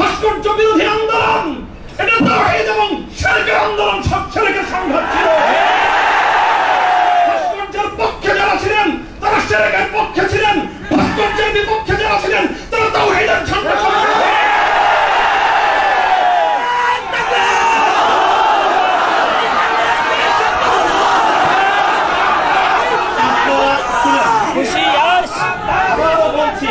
ভাস্কর্য বিরোধী আন্দোলন! এটা তাওহীদ এবং শিরকের আন্দোলন সব ছেলেকে সংঘাত ছিল। ভাস্কর্যের পক্ষে যারা ছিলেন, তারা শিরকের পক্ষে ছিলেন। ভাস্কর্যের বিপক্ষে যারা ছিলেন, তারা তাওহীদের ঝান্ডা সংঘাত আবারও বলছি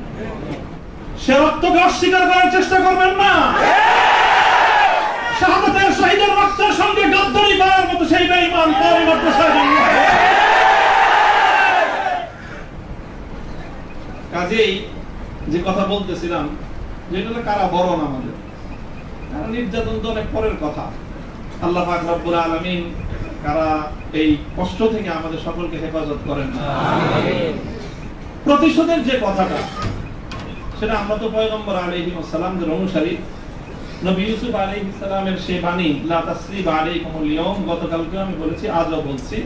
সে রক্তকে অস্বীকার করার চেষ্টা করবেন না। শাহাদাতের শহীদের রক্তের সঙ্গে গাদ্দারি করার মতো সেই বেঈমান তার মাত্র সাহায্য কাজেই যে কথা বলতেছিলাম যেটা হলো কারা বরণ আমাদের? কারা নির্যাতন তো অনেক পরের কথা। আল্লাহ পাক রব্বুল আলামিন কারা এই কষ্ট থেকে আমাদের সকলকে হেফাজত করেন প্রতিশোধের যে কথাটা সেটা আমরা তো পয়গম্বর আলাইহিস সালামদের অনুসারী। নবী ইউসুফ আলাইহিস সালামের সেই বাণী, লা তাসরিব আলাইকুমুল ইয়াউম গতকালকে আমি বলেছি, আজও বলছি।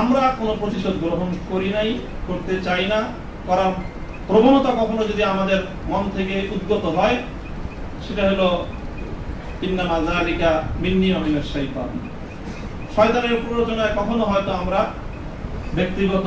আমরা কোনো প্রতিশোধ গ্রহণ করি নাই, করতে চাই না। করার প্রবণতা কখনো যদি আমাদের মন থেকে উদ্গত হয়, সেটা হলো যালিকা মিন্নি ওয়া মিনাশ শাইতান শয়তানের প্ররোচনায় কখনো হয়তো আমরা ব্যক্তিগত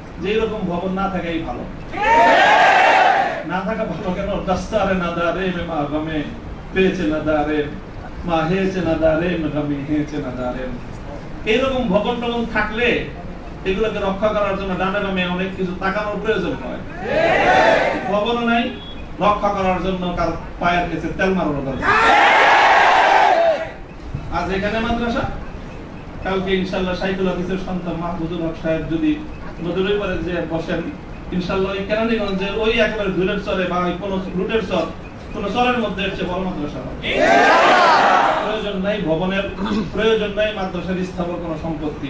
যে এরকম ভবন না থাকাই ভালো। না থাকা ভালো কেন? দাস্তারে না দারে মে মা গমে, পেয়েছে না দারে মা, হেয়েছে না দারে মে গমে, হেয়েছে না দারে এইরকম ভবন টবন থাকলে এগুলোকে রক্ষা করার জন্য ডানে বামে অনেক কিছু তাকানোর প্রয়োজন হয়। ভবনও নাই, রক্ষা করার জন্য কার পায়ের কাছে তেল মারার দরকার। আজ এখানে মাদ্রাসা? কালকে ইনশাল্লাহ সাইকুল অফিসের সন্তান মাহমুদুল হক সাহেব যদি নদীর পারে যে বসেন ইনশাল্লাহ ওই কেরানীগঞ্জের ওই একেবারে ধুলের চরে বা কোনো রুটের চর, কোন চরের মধ্যে চেয়ে বড় মাদ্রাসা প্রয়োজন নাই ভবনের, প্রয়োজন নাই মাদ্রাসার স্থাপন, কোনো সম্পত্তি।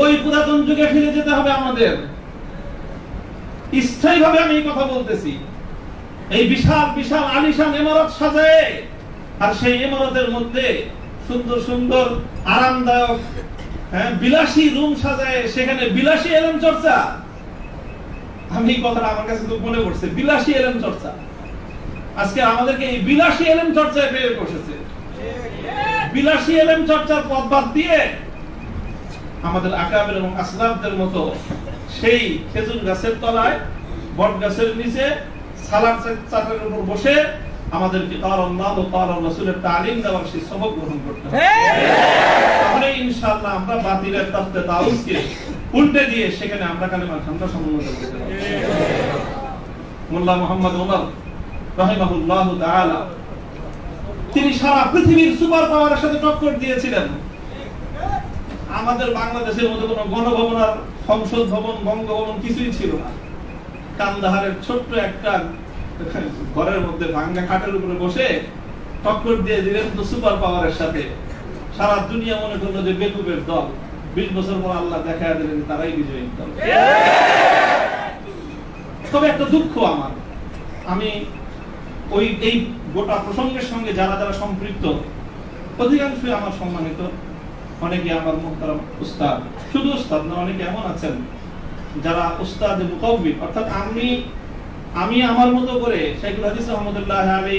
ওই পুরাতন যুগে ফিরে যেতে হবে আমাদের। স্থায়ীভাবে আমি এই কথা বলতেছি। এই বিশাল বিশাল আলিশান ইমারত সাজায় আর সেই ইমারতের মধ্যে সুন্দর সুন্দর, আরামদায়ক হ্যাঁ বিলাসী রুম সাজায়, সেখানে বিলাসী চর্চা। আমি এই কথাটা আমার কাছে খুব মনে পড়ছে, বিলাসী চর্চা। আজকে আমাদেরকে এই বিলাসী চর্চায় বসেছে। বিলাসী চর্চার পথ বাদ দিয়ে আমাদের আকাবের এবং মতো সেই খেজুর গাছের তলায়, বট গাছের নিচে, সালাদ চাটার উপর বসে আমাদেরকে তার আল্লাহ তার রাসূলের তালিম দেওয়ার সেই সবক গ্রহণ করতে হবে। তাহলে ইনশাআল্লাহ আমরা বাতিলের তত্ত্বে তাউসকে উল্টে দিয়ে সেখানে আমরা কালেমা ঠান্ডা সমন্বয় করতে পারব। মোল্লা মোহাম্মদ ওমর রাহিমাহুল্লাহ তাআলা, তিনি সারা পৃথিবীর সুপার পাওয়ারের সাথে টক্কর দিয়েছিলেন। আমাদের বাংলাদেশের মধ্যে কোনো গণভবন আর সংসদ ভবন, বঙ্গভবন কিছুই ছিল না। কান্দাহারের ছোট্ট একটা ঘরের মধ্যে ভাঙ্গা খাটের উপরে বসে টক্কর দিয়ে দিলেন তো সুপার পাওয়ারের সাথে। সারা দুনিয়া মনে করল যে বেকুবের দল। বিশ বছর পর আল্লাহ দেখা দিলেন, তারাই বিজয়ী দল। তবে একটা দুঃখ আমার। আমি ওই, এই গোটা প্রসঙ্গের সঙ্গে যারা যারা সম্পৃক্ত, অধিকাংশই আমার সম্মানিত। অনেকে আমার মুহতারাম উস্তাদ। শুধু উস্তাদ না, অনেকে এমন আছেন যারা উস্তাদ মুকাউবি অর্থাৎ আমি আমি আমার মতো করে শাইখুল হাদিস রহমতুল্লাহ আলী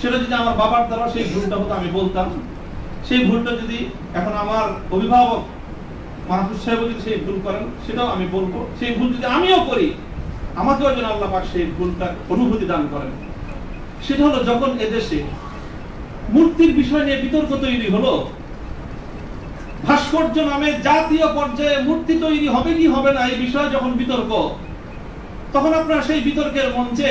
সেটা যদি আমার বাবার দ্বারা সেই ভুলটা হতো, আমি বলতাম। সেই ভুলটা যদি এখন আমার অভিভাবক মাহফুজ সাহেব যদি সেই ভুল করেন, সেটাও আমি বলব। সেই ভুল যদি আমিও করি, আমাকেও যেন আল্লাহ পাক সেই ভুলটা অনুভূতি দান করেন। সেটা হলো যখন এদেশে মূর্তির বিষয় নিয়ে বিতর্ক তৈরি হলো, ভাস্কর্য নামে জাতীয় পর্যায়ে মূর্তি তৈরি হবে কি হবে না, এই বিষয়ে যখন বিতর্ক, তখন আপনারা সেই বিতর্কের মঞ্চে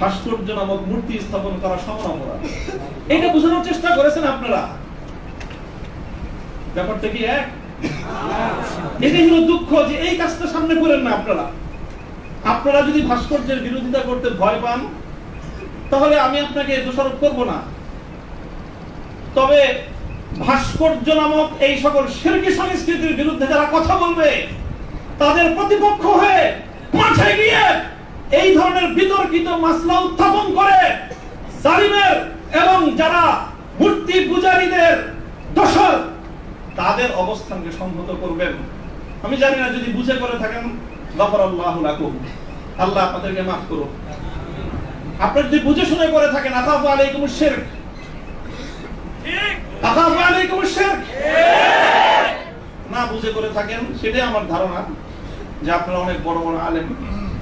ভাস্কর্য নামক মূর্তি স্থাপন করা সমান এটা বোঝানোর চেষ্টা করেছেন আপনারা। ব্যাপারটা কি এক? এটাই হলো দুঃখ যে এই কাজটা সামনে করেন না আপনারা। আপনারা যদি ভাস্কর্যের বিরোধিতা করতে ভয় পান, তাহলে আমি আপনাকে দোষারোপ করব না। তবে ভাস্কর্য নামক এই সকল শিরকি সংস্কৃতির বিরুদ্ধে যারা কথা বলবে, তাদের প্রতিপক্ষ হয়ে মাঠে গিয়ে এই ধরনের বিতর্কিত মাসলা উত্থাপন করে জালিমের এবং যারা মূর্তি পূজারীদের দোষর, তাদের অবস্থানকে সংহত করবেন। আমি জানি না, যদি বুঝে করে থাকেন গফর আল্লাহ লাকুম। আল্লাহ আপনাদেরকে মাফ করুন আপনি যদি বুঝে শুনে করে থাকেন আকাফু আলাইকুম শিরক আকাফু আলাইকুম শিরক না বুঝে করে থাকেন, সেটাই আমার ধারণা যে আপনারা অনেক বড় বড় আলেম।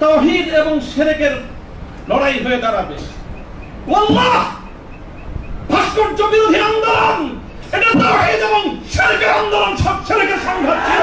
তাওহীদ এবং সেরেকের লড়াই হয়ে দাঁড়াবে। ভাস্কর্য বিরোধী আন্দোলন! এটা তহিদ এবং সেরেকের আন্দোলন, সব ছেলেকে সংঘাত ছিল।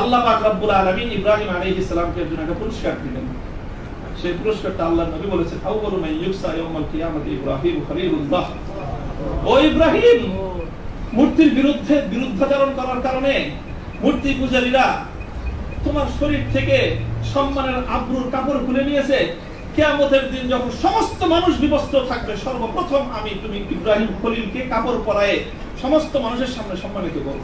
আল্লাহ পাক রব্বুল আলামিন ইব্রাহিম আলাইহিস সালামকে একজন একটা পুরস্কার দিলেন। সেই পুরস্কারটা আল্লাহ নবী বলেছেন আউয়ালু মান ইউকসা ইয়াউমাল ইব্রাহিম খলিলুল্লাহ। ও ইব্রাহিম, মূর্তির বিরুদ্ধে বিরুদ্ধাচরণ করার কারণে মূর্তি পূজারীরা তোমার শরীর থেকে সম্মানের আব্রুর কাপড় খুলে নিয়েছে। কিয়ামতের দিন যখন সমস্ত মানুষ বিবস্ত্র থাকবে, সর্বপ্রথম আমি তুমি ইব্রাহিম খলিলকে কাপড় পরায়ে সমস্ত মানুষের সামনে সম্মানিত করব।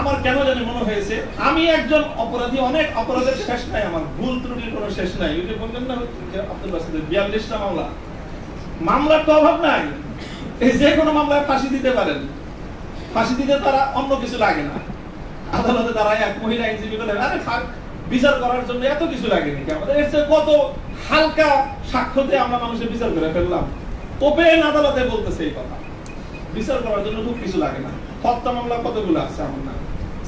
আমার কেন জানি মনে হয়েছে, আমি একজন অপরাধী, অনেক অপরাধের শেষ নাই, আমার ভুল ত্রুটির কোনো শেষ নাই। ওই যে বললেন না আব্দুল বাসিদের বিয়াল্লিশটা মামলা। মামলার তো অভাব নাই। এই যে কোনো মামলায় ফাঁসি দিতে পারেন। ফাঁসি দিতে তারা অন্য কিছু লাগে না। আদালতে তারা এক মহিলা আইনজীবী বলে, আরে বিচার করার জন্য এত কিছু লাগে নাকি আমাদের এর চেয়ে কত হালকা সাক্ষ্য দিয়ে আমরা মানুষের বিচার করে ফেললাম। ওপেন আদালতে বলতেছে এই কথা। বিচার করার জন্য খুব কিছু লাগে না। হত্যা মামলা কতগুলো আছে আমার না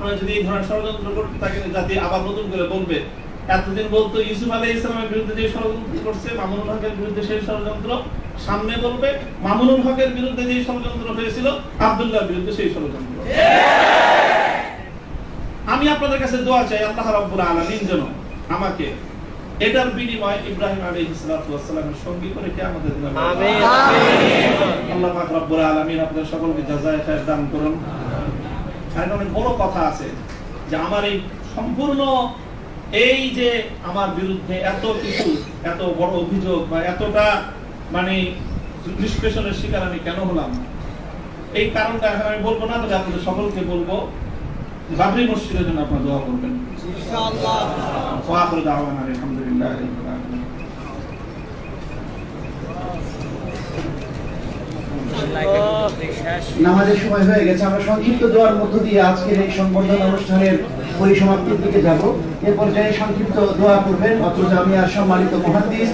আপনারা যদি এই ধরনের ষড়যন্ত্র করতে থাকেন জাতি আবার নতুন করে বলবে। এতদিন বলতো ইউসুফ আলাই ইসলামের বিরুদ্ধে যে ষড়যন্ত্র করছে মামুনুল হকের বিরুদ্ধে সেই ষড়যন্ত্র। সামনে বলবে মামুনুল হকের বিরুদ্ধে যে ষড়যন্ত্র হয়েছিল আব্দুল্লাহর বিরুদ্ধে সেই ষড়যন্ত্র। আমি আপনাদের কাছে দোয়া চাই আল্লাহ রাব্বুল আলামিন যেন আমাকে এটার বিনিময়ে ইব্রাহিম আলাইহিস সালাতু সঙ্গী করে কিয়ামতের দিনে আমিন। আল্লাহ পাক রব্বুল আলামিন আপনাদের সকলকে জাযায়ে খায়ের দান করুন। এটা অনেক বড় কথা আছে যে আমার এই সম্পূর্ণ এই যে আমার বিরুদ্ধে এত কিছু এত বড় অভিযোগ বা এতটা মানে নিষ্পেষণের শিকার আমি কেন হলাম? এই কারণটা এখন আমি বলব না তবে আপনাদের সকলকে বলব বাবরি মসজিদের জন্য আপনারা দোয়া করবেন। আলহামদুলিল্লাহ। নামাজের সময় হয়ে গেছে আমরা সংক্ষিপ্ত দোয়ার মধ্য দিয়ে আজকের এই সংবর্ধনা অনুষ্ঠানের পরিসমাপ্তির দিকে যাব। এ পর্যায়ে সংক্ষিপ্ত দোয়া করবেন অত্র জামিয়ার সম্মানিত মহাদিস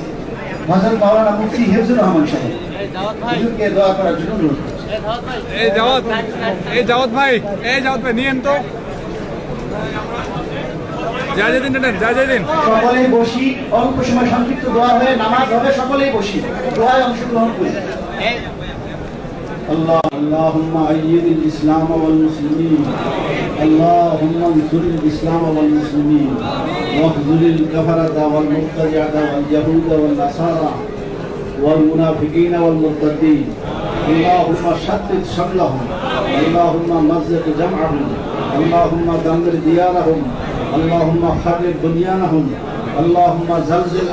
হজরত মাওলানা মুফতি হেফজুর রহমান সাহেব। হুজুরকে দোয়া করার জন্য অনুরোধ এই জাওয়াত এই জাওয়াত ভাই এই জাওয়াত ভাই নিয়েন তো। যা যা দিন যা যা সকলেই বসি অল্প সময় সংক্ষিপ্ত দোয়া হয়ে নামাজ হবে সকলেই বসি। দোয়ায় অংশগ্রহণ করি। الله اللهم أيد الإسلام والمسلمين. اللهم انصر الإسلام والمسلمين. واخذل الكفرة والمبتدعة واليهود والنصارى والمنافقين والمرتدين. اللهم شتت شملهم. اللهم مزق جمعهم. اللهم دمر ديارهم. اللهم خرب بنيانهم. اللهم زلزل